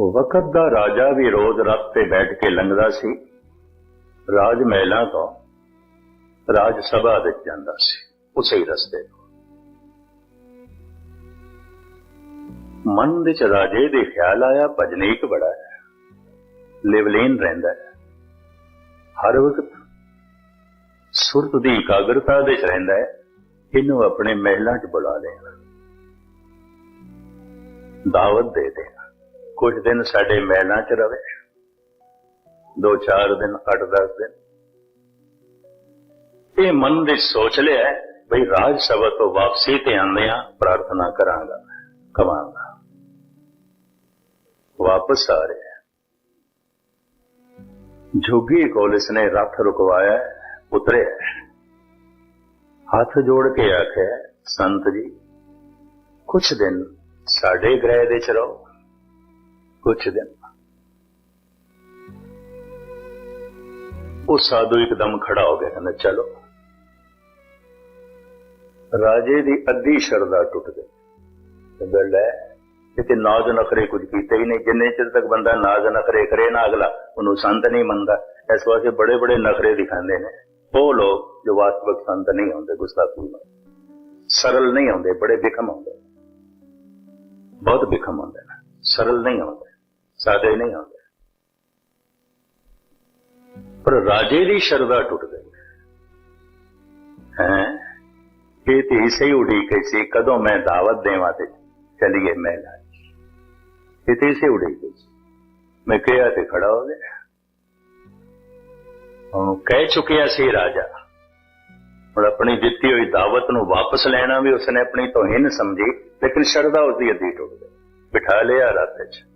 ਵਕਤ ਦਾ ਰਾਜਾ ਵੀ ਰੋਜ਼ ਰਸਤੇ ਬੈਠ ਕੇ ਲੰਘਦਾ ਸੀ। ਰਾਜ ਮਹਿਲਾਂ ਤੋਂ ਰਾਜ ਸਭਾ ਵਿੱਚ ਜਾਂਦਾ ਸੀ, ਉਸੇ ਹੀ ਰਸਤੇ ਤੋਂ। ਮਨ ਵਿੱਚ ਰਾਜੇ ਦੇ ਖਿਆਲ ਆਇਆ, ਭਜਨੀਕ ਬੜਾ ਹੈ, ਲਿਵਲੀਨ ਰਹਿੰਦਾ ਹੈ। ਹਰ ਵਕਤ ਸੁਰਤ ਦੀ ਇਕਾਗਰਤਾ ਦੇ ਚ ਰਹਿੰਦਾ ਹੈ, ਇਹਨੂੰ ਆਪਣੇ ਮਹਿਲਾਂ 'ਚ ਬੁਲਾ ਲਿਆ। ਦਾਵਤ ਦੇ ਦੇ ਕੁਝ ਦਿਨ ਸਾਡੇ ਮਹਿਲਾਂ 'ਚ ਰਵੇ, ਦੋ ਚਾਰ ਦਿਨ, ਅੱਠ ਦਸ ਦਿਨ। ਇਹ ਮਨ ਦੇ ਸੋਚ ਲਿਆ ਬਈ ਰਾਜ ਸਭਾ ਤੋਂ ਵਾਪਸੀ ਤੇ ਆਂਦਿਆਂ ਪ੍ਰਾਰਥਨਾ ਕਰਾਂਗਾ, ਕਵਾਂਗਾ। ਵਾਪਸ ਆ ਰਿਹਾ ਜੋਗੀ ਕੋਲ ਇਸਨੇ ਰੱਥ ਰੁਕਵਾਇਆ ਉਤਰਿਆ ਹੱਥ ਜੋੜ ਕੇ ਆਖਿਆ, ਸੰਤ ਜੀ, ਕੁਛ ਦਿਨ ਸਾਡੇ ਗ੍ਰਹਿ ਦੇ ਚ ਰਹੋ। ਕੁਛ ਦਿਨ ਉਹ ਸਾਧੂ ਇੱਕਦਮ ਖੜਾ ਹੋ ਗਿਆ, ਕਹਿੰਦਾ, ਚਲੋ। ਰਾਜੇ ਦੀ ਅੱਧੀ ਸ਼ਰਧਾ ਟੁੱਟ ਗਈ ਕਹਿੰਦਾ, ਲੈ ਤੇ ਨਾਜ਼ ਨਖਰੇ ਕੁਝ ਕੀਤੇ ਹੀ ਨਹੀਂ। ਜਿੰਨੇ ਚਿਰ ਤੱਕ ਬੰਦਾ ਨਾਜ਼ ਨਖਰੇ ਕਰੇ ਨਾ ਅਗਲਾ, ਉਹਨੂੰ ਸੰਤ ਨਹੀਂ ਮੰਨਦਾ। ਇਸ ਵਾਸਤੇ ਬੜੇ ਬੜੇ ਨਖਰੇ ਦਿਖਾਉਂਦੇ ਨੇ। ਉਹ ਲੋਕ ਜੋ ਵਾਸਤਵਿਕ ਸੰਤ ਨਹੀਂ ਹੁੰਦੇ, ਗੁਸਤਾਖੀ में ਸਰਲ ਨਹੀਂ ਹੁੰਦੇ, ਬੜੇ ਬਿਖਮ ਹੁੰਦੇ। ਬਹੁਤ ਬਿਖਮ ਹੁੰਦੇ ਨੇ। ਸਰਲ ਨਹੀਂ ਹੁੰਦੇ। ਸਾਦੇ ਨਹੀਂ ਹੁੰਦੇ ਪਰ ਰਾਜੇ ਦੀ ਸ਼ਰਧਾ ਟੁੱਟ ਗਈ। ਹੈ? ਇਹ ਤੇ ਇਸੇ ਉਡੀਕ ਸੀ, ਕਦੋਂ ਮੈਂ ਦਾਵਤ ਦੇਵਾਂ ਤੇ ਚਲੀਏ ਮਹਿਲਾ ਇਹ ਤੇ ਇਸੇ ਉਡੀਕ ਸੀ। ਮੈਂ ਕਿਹਾ ਤੇ ਖੜਾ ਹੋ ਗਿਆ। ਉਹਨੂੰ ਕਹਿ ਚੁੱਕਿਆ ਸੀ ਰਾਜਾ, ਹੁਣ ਆਪਣੀ ਦਿੱਤੀ ਹੋਈ ਦਾਵਤ ਨੂੰ ਵਾਪਸ ਲੈਣਾ ਵੀ ਉਸਨੇ ਆਪਣੀ ਤੋਹੀਨ ਸਮਝੀ, ਲੇਕਿਨ ਸ਼ਰਧਾ ਉਸਦੀ ਅੱਧੀ ਟੁੱਟ ਗਈ। ਬਿਠਾ ਲਿਆ ਰਾਤ ਚ।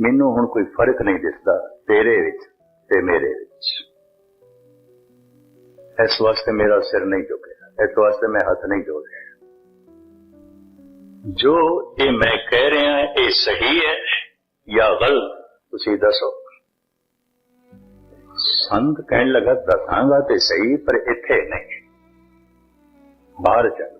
ਮੈਨੂੰ ਹੁਣ ਕੋਈ ਫ਼ਰਕ ਨਹੀਂ ਦਿਸਦਾ ਤੇਰੇ ਵਿੱਚ ਤੇ ਮੇਰੇ ਵਿੱਚ। ਇਸ ਵਾਸਤੇ ਮੇਰਾ ਸਿਰ ਨਹੀਂ ਝੁਕਿਆ, ਇਸ ਵਾਸਤੇ ਮੈਂ ਹੱਥ ਨਹੀਂ ਜੋੜਿਆ। ਜੋ ਇਹ ਮੈਂ ਕਹਿ ਰਿਹਾ, ਇਹ ਸਹੀ ਹੈ ਜਾਂ ਗਲਤ, ਤੁਸੀਂ ਦੱਸੋ। ਸੰਤ ਕਹਿਣ ਲੱਗਾ, ਦੱਸਾਂਗਾ ਤੇ ਸਹੀ, ਪਰ ਇੱਥੇ ਨਹੀਂ। ਬਾਹਰ ਚੱਲ।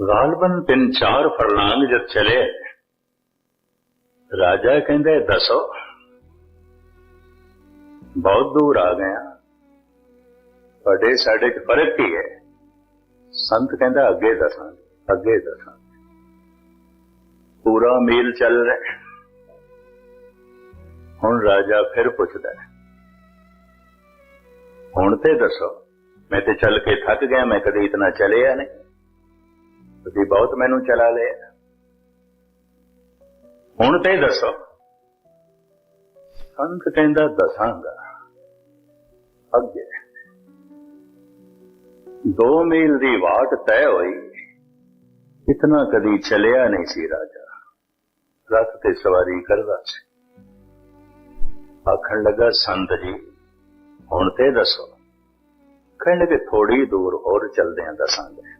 ਗਾਲਬਨ ਤਿੰਨ ਚਾਰ ਫਰਲਾਂਗ ਜਦ ਚਲੇ ਰਾਜਾ ਕਹਿੰਦੇ ਦੱਸੋ ਬਹੁਤ ਦੂਰ ਆ ਗਏ ਤੁਹਾਡੇ ਸਾਡੇ ਚ ਫ਼ਰਕ ਕੀ ਹੈ ਸੰਤ ਕਹਿੰਦਾ ਅੱਗੇ ਦੱਸਾਂ ਅੱਗੇ ਦੱਸਾਂ ਪੂਰਾ ਮੀਲ ਚੱਲ ਰਿਹਾ ਹੁਣ ਰਾਜਾ ਫਿਰ ਪੁੱਛਦਾ ਹੈ ਹੁਣ ਤੇ ਦੱਸੋ ਮੈਂ ਤੇ ਚੱਲ ਕੇ ਥੱਕ ਗਿਆ ਮੈਂ ਕਦੇ ਇਤਨਾ ਚਲਿਆ ਨਹੀਂ ਤੁਸੀਂ ਬਹੁਤ ਮੈਨੂੰ ਚਲਾ ਲਿਆ ਹੁਣ ਤੇ ਦੱਸੋ। ਸੰਤ ਕਹਿੰਦਾ, ਦਸਾਂਗਾ। ਅੱਗੇ। ਦੋ ਮੀਲ ਦੀ ਵਾਟ ਤੈ ਹੋਈ। ਇਤਨਾ ਕਦੀ ਚਲਿਆ ਨਹੀਂ ਸੀ ਰਾਜਾ। ਰਥ ਤੇ ਸਵਾਰੀ ਕਰਦਾ ਸੀ। ਆਖਣ ਲੱਗਾ, ਸੰਤ ਜੀ, ਹੁਣ ਤੇ ਦੱਸੋ। ਕਹਿਣ ਲੱਗੇ ਥੋੜੀ ਦੂਰ ਹੋਰ ਚੱਲਦੇ ਆਂ ਦੱਸਾਂਗੇ।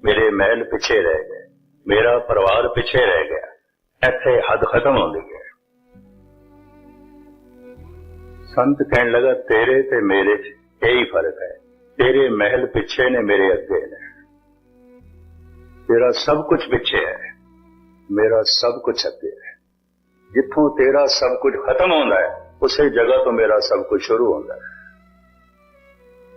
ਹੈ। ਮੇਰੇ ਮਹਿਲ ਪਿੱਛੇ ਰਹਿ ਗਏ ਮੇਰਾ ਪਰਿਵਾਰ ਪਿੱਛੇ ਰਹਿ ਗਿਆ ਇੱਥੇ ਹੱਦ ਖਤਮ ਹੁੰਦੀ ਹੈ ਸੰਤ ਕਹਿਣ ਲੱਗਾ ਤੇਰੇ ਤੇ ਮੇਰੇ 'ਚ ਇਹੀ ਫ਼ਰਕ ਹੈ ਤੇਰੇ ਮਹਿਲ ਪਿੱਛੇ ਨੇ ਮੇਰੇ ਅੱਗੇ ਨੇ ਤੇਰਾ ਸਭ ਕੁਝ ਪਿੱਛੇ ਹੈ ਮੇਰਾ ਸਭ ਕੁਝ ਅੱਗੇ ਹੈ ਜਿੱਥੋਂ ਤੇਰਾ ਸਭ ਕੁਝ ਖਤਮ ਹੁੰਦਾ ਹੈ ਉਸੇ ਜਗ੍ਹਾ ਤੋਂ ਮੇਰਾ ਸਭ ਕੁਝ ਸ਼ੁਰੂ ਹੁੰਦਾ ਹੈ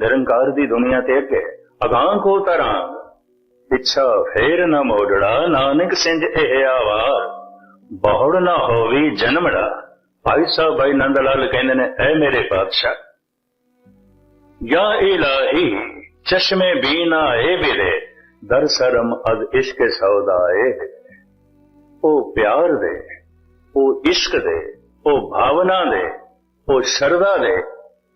ਨਿਰੰਕਾਰ ਦੀ ਦੁਨੀਆ ਤੇ ਅੱਗੇ ਅਗਾਹ ਕੋ ਤਰਾਂ ਪਿੱਛਾ ਫੇਰ ਨਾ ਮੋੜੜਾ, ਨਾਨਕ ਸਿੰਝ ਇਹ ਆਵਾਰ ਬਹੁੜ ਨਾ ਹੋਵੀ ਜਨਮੜਾ। ਭਾਈ ਸਾਹਿਬ ਭਾਈ ਨੰਦ ਲਾਲ ਕਹਿੰਦੇ ਨੇ, ਐ ਮੇਰੇ ਪਾਤਸ਼ਾਹ ਯਾ ਇਲਾਹੀ, ਚਸ਼ਮੇ ਬੀਨਾ ਏ ਬਿਰੇ ਦਰ ਸਰਮ ਅਦ ਇਸ਼ਕ ਸੌਦਾ ਏ ਉਹ ਪਿਆਰ ਦੇ, ਉਹ ਇਸ਼ਕ ਦੇ, ਉਹ ਭਾਵਨਾ ਦੇ, ਉਹ ਸ਼ਰਧਾ ਦੇ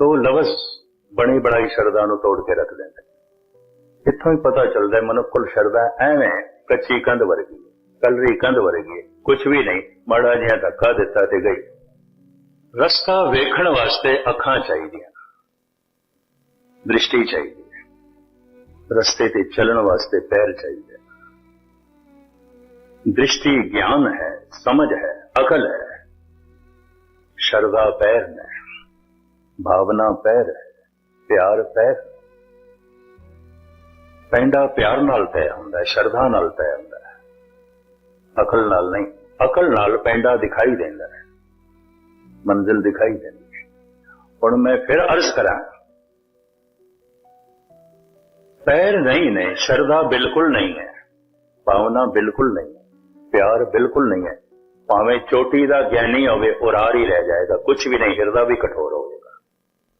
ਤੋ ਲਵਸ ਬਣੀ ਬਣਾਈ ਸ਼ਰਧਾ ਨੂੰ ਤੋੜ ਕੇ ਰੱਖ ਦਿੰਦਾ। ਇੱਥੋਂ ਹੀ ਪਤਾ ਚੱਲਦਾ ਹੈ ਮਨੁੱਖ ਸ਼ਰਧਾ ਐਵੇਂ ਕੱਚੀ ਕੰਧ ਵਰਗੀ ਹੈ, ਕਲਰੀ ਕੰਧ ਵਰਗੀ ਹੈ ਕੁਝ ਵੀ ਨਹੀਂ ਮਾੜਾ ਜਿਹਾ ਧੱਕਾ ਦਿੱਤਾ ਤੇ ਗਈ। ਰਸਤਾ ਵੇਖਣ ਵਾਸਤੇ ਅੱਖਾਂ ਚਾਹੀਦੀਆਂ ਦ੍ਰਿਸ਼ਟੀ ਚਾਹੀਦੀ ਹੈ। ਰਸਤੇ ਤੇ ਚੱਲਣ ਵਾਸਤੇ ਪੈਰ ਚਾਹੀਦੇ ਦ੍ਰਿਸ਼ਟੀ ਗਿਆਨ ਹੈ ਸਮਝ ਹੈ ਅਕਲ ਹੈ। ਸ਼ਰਧਾ ਪੈਰ ਨੇ ਭਾਵਨਾ ਪੈਰ ਹੈ, ਪਿਆਰ ਪੈਰ। ਪੈਂਡਾ ਪਿਆਰ ਨਾਲ ਤੈਅ ਹੁੰਦਾ ਸ਼ਰਧਾ ਨਾਲ ਤੈਅ ਹੁੰਦਾ ਅਕਲ ਨਾਲ ਨਹੀਂ, ਅਕਲ ਨਾਲ ਪੈਂਡਾ ਦਿਖਾਈ ਦਿੰਦਾ ਹੈ। ਮੰਜ਼ਿਲ ਦਿਖਾਈ ਦਿੰਦੀ ਹੁਣ ਮੈਂ ਫਿਰ ਅਰਜ਼ ਕਰਾਂ, ਪੈਰ ਨਹੀਂ ਨੇ, ਸ਼ਰਧਾ ਬਿਲਕੁਲ ਨਹੀਂ ਹੈ, ਭਾਵਨਾ ਬਿਲਕੁਲ ਨਹੀਂ ਹੈ, ਪਿਆਰ ਬਿਲਕੁਲ ਨਹੀਂ ਹੈ। ਭਾਵੇਂ ਚੋਟੀ ਦਾ ਗਿਆਨੀ ਹੋਵੇ, ਉਰਾਰ ਹੀ ਰਹਿ ਜਾਏਗਾ ਕੁਝ ਵੀ ਨਹੀਂ, ਹਿਰਦਾ ਵੀ ਕਠੋਰ ਹੋਵੇ।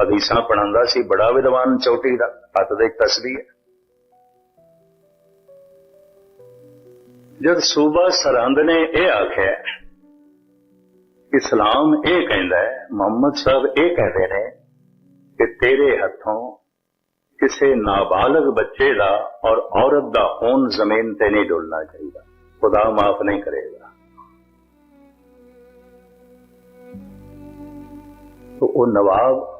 ਹਦੀਸਾਂ ਪੜਾਉਂਦਾ ਸੀ ਬੜਾ ਵਿਦਵਾਨ ਚੌਟੀ ਦਾ ਹੱਥ ਦੇ ਤਸਬੀਹ ਹੈ ਜਦ ਸੂਬਾ ਸਰਹੰਦ ਨੇ ਇਹ ਆਖਿਆ ਇਸਲਾਮ ਇਹ ਕਹਿੰਦਾ ਹੈ ਮੁਹੰਮਦ ਸਾਹਿਬ ਇਹ ਕਹਿੰਦੇ ਨੇ ਕਿ ਤੇਰੇ ਹੱਥੋਂ ਕਿਸੇ ਨਾਬਾਲਗ ਬੱਚੇ ਦਾ ਔਰ ਔਰਤ ਦਾ ਖੂਨ ਜ਼ਮੀਨ ਤੇ ਨਹੀਂ ਡੁੱਲਣਾ ਚਾਹੀਦਾ ਖੁਦਾ ਮਾਫ ਨਹੀਂ ਕਰੇਗਾ ਤੋ ਉਹ ਨਵਾਬ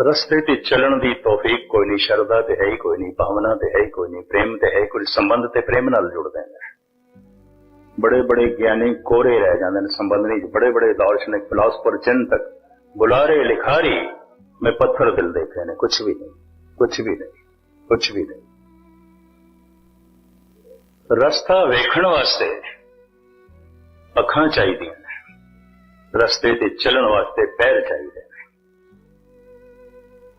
ਰਸਤੇ ਤੇ ਚੱਲਣ ਦੀ ਤੌਫੀਕ ਕੋਈ ਨਹੀਂ, ਸ਼ਰਧਾ ਤੇ ਹੈ ਹੀ ਕੋਈ ਨਹੀਂ, ਭਾਵਨਾ ਤੇ ਹੈ ਹੀ ਕੋਈ ਨਹੀਂ, ਪ੍ਰੇਮ ਤੇ ਹੈ ਹੀ ਕੋਈ ਸੰਬੰਧ ਤੇ ਪ੍ਰੇਮ ਨਾਲ ਜੁੜਦੇ ਨੇ। ਬੜੇ ਬੜੇ ਗਿਆਨੀ ਕੋਰੇ ਰਹਿ ਜਾਂਦੇ ਨੇ ਸੰਬੰਧ ਨਹੀਂ ਬੜੇ ਬੜੇ ਦਾਰਸ਼ਨਿਕ ਫਿਲਾਸਫਰ, ਚਿੰਤਕ, ਬੁਲਾਰੇ, ਲਿਖਾਰੀ, ਮੈਂ ਪੱਥਰ ਦਿਲ ਦੇਖੇ ਨੇ ਕੁਝ ਵੀ ਨਹੀਂ ਕੁਝ ਵੀ ਨਹੀਂ ਕੁਝ ਵੀ ਨਹੀਂ। ਰਸਤਾ ਵੇਖਣ ਵਾਸਤੇ ਅੱਖਾਂ ਚਾਹੀਦੀਆਂ ਨੇ, ਰਸਤੇ ਤੇ ਚੱਲਣ ਵਾਸਤੇ ਪੈਰ ਚਾਹੀਦੇ ਨੇ।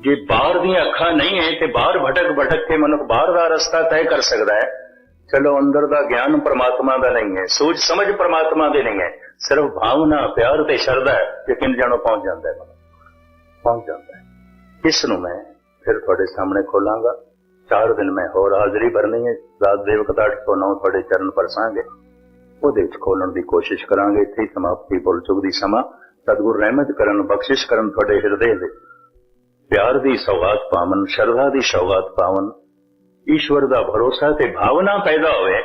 ਜੇ ਬਾਹਰ ਦੀਆਂ ਅੱਖਾਂ ਨਹੀਂ ਹੈ ਤੇ ਬਾਹਰ ਭਟਕ ਭਟਕ ਕੇ ਮਨੁੱਖ ਬਾਹਰ ਦਾ ਰਸਤਾ ਤੈਅ ਕਰ ਸਕਦਾ ਹੈ। ਚਲੋ ਅੰਦਰ ਦਾ ਗਿਆਨ ਪਰਮਾਤਮਾ ਦਾ ਨਹੀਂ ਹੈ, ਸੋਚ ਸਮਝ ਪਰਮਾਤਮਾ ਦੇ ਨਹੀਂ ਹੈ। ਸਿਰਫ ਭਾਵਨਾ, ਪਿਆਰ ਤੇ ਸ਼ਰਧਾ ਹੈ, ਯਕੀਨ ਜਾਣੋ ਪਹੁੰਚ ਜਾਂਦਾ ਹੈ। ਪਹੁੰਚ ਜਾਂਦਾ ਹੈ। ਇਸ ਨੂੰ ਮੈਂ ਫਿਰ ਤੁਹਾਡੇ ਸਾਹਮਣੇ ਖੋਲਾਂਗਾ। ਚਾਰ ਦਿਨ ਮੈਂ ਹੋਰ ਹਾਜ਼ਰੀ ਭਰਨੀ ਹੈ। ਰਾਤ ਦੇ ਵਕਤ 8 ਤੋਂ 9 ਤੁਹਾਡੇ ਚਰਨ ਪਰਸਾਂਗੇ। ਉਹਦੇ ਵਿੱਚ ਖੋਲਣ ਦੀ ਕੋਸ਼ਿਸ਼ ਕਰਾਂਗੇ। ਇੱਥੇ ਸਮਾਪਤੀ ਬੋਲ ਚੁੱਕ ਦੀ ਸਮਾਂ। ਸਤਿਗੁਰ ਰਹਿਮਤ ਕਰਨ, ਬਖਸ਼ਿਸ਼ ਕਰਨ ਤੁਹਾਡੇ ਹਿਰਦੇ ਦੇ। ਪਿਆਰ ਦੀ ਸੌਗਾਤ ਪਾਵਨ, ਸ਼ਰਧਾ ਦੀ ਸੌਗਾਤ ਪਾਵਨ, ਈਸ਼ਵਰ ਦਾ ਭਰੋਸਾ ਤੇ ਭਾਵਨਾ ਪੈਦਾ ਹੋਵੇ।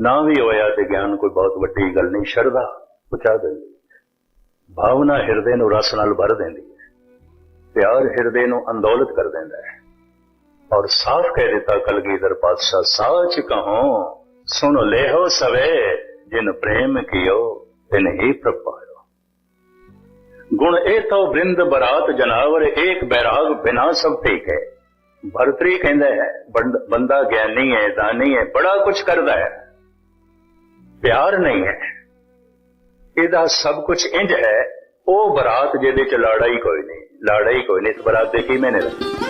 ਨਾ ਵੀ ਹੋਇਆ ਤੇ ਗਿਆਨ ਕੋਈ ਬਹੁਤ ਵੱਡੀ ਗੱਲ ਨਹੀਂ, ਸ਼ਰਧਾ ਪਹੁੰਚਾ ਦਿੰਦੀ ਭਾਵਨਾ ਹਿਰਦੇ ਨੂੰ ਰਸ ਨਾਲ ਭਰ ਦਿੰਦੀ ਹੈ। ਪਿਆਰ ਹਿਰਦੇ ਨੂੰ ਅੰਦੋਲਤ ਕਰ ਦਿੰਦਾ ਹੈ। ਔਰ ਸਾਫ਼ ਕਹਿ ਦਿੱਤਾ ਕਲਗੀਧਰ ਪਾਤਸ਼ਾਹ, ਸਾਚ ਕਹੋ, ਸੁਣ ਲੈਹੋ ਸਵੇ, ਜਿਨ ਪ੍ਰੇਮ ਕੀਓ, ਤਿਨ ਹੀ ਪ੍ਰਪਾਇਓ ਗੁਣ ਇਹ ਤੋ ਬ੍ਰਿੰਦ ਬਰਾਤ ਜਨਾਵਰ ਏਕ ਬੈਰਾਗ ਬਿਨਾ ਸਭ ਠੀਕ ਹੈ ਭਰਤਰੀ ਕਹਿੰਦਾ ਹੈ, ਬੰਦ- ਬੰਦਾ ਗਿਆਨੀ ਹੈ, ਦਾਨੀ ਹੈ, ਬੜਾ ਕੁਝ ਕਰਦਾ ਹੈ। ਪਿਆਰ ਨਹੀਂ ਹੈ। ਇਹਦਾ ਸਭ ਕੁਝ ਇੰਜ ਹੈ, ਉਹ ਬਰਾਤ ਜਿਹਦੇ ਚ ਲਾੜਾ ਹੀ ਕੋਈ ਨਹੀਂ ਲਾੜਾ ਹੀ ਕੋਈ ਨਹੀਂ, ਇਸ ਬਰਾਤ ਦੇ ਕੀ ਮੈਨੇ ਰੱਖੀ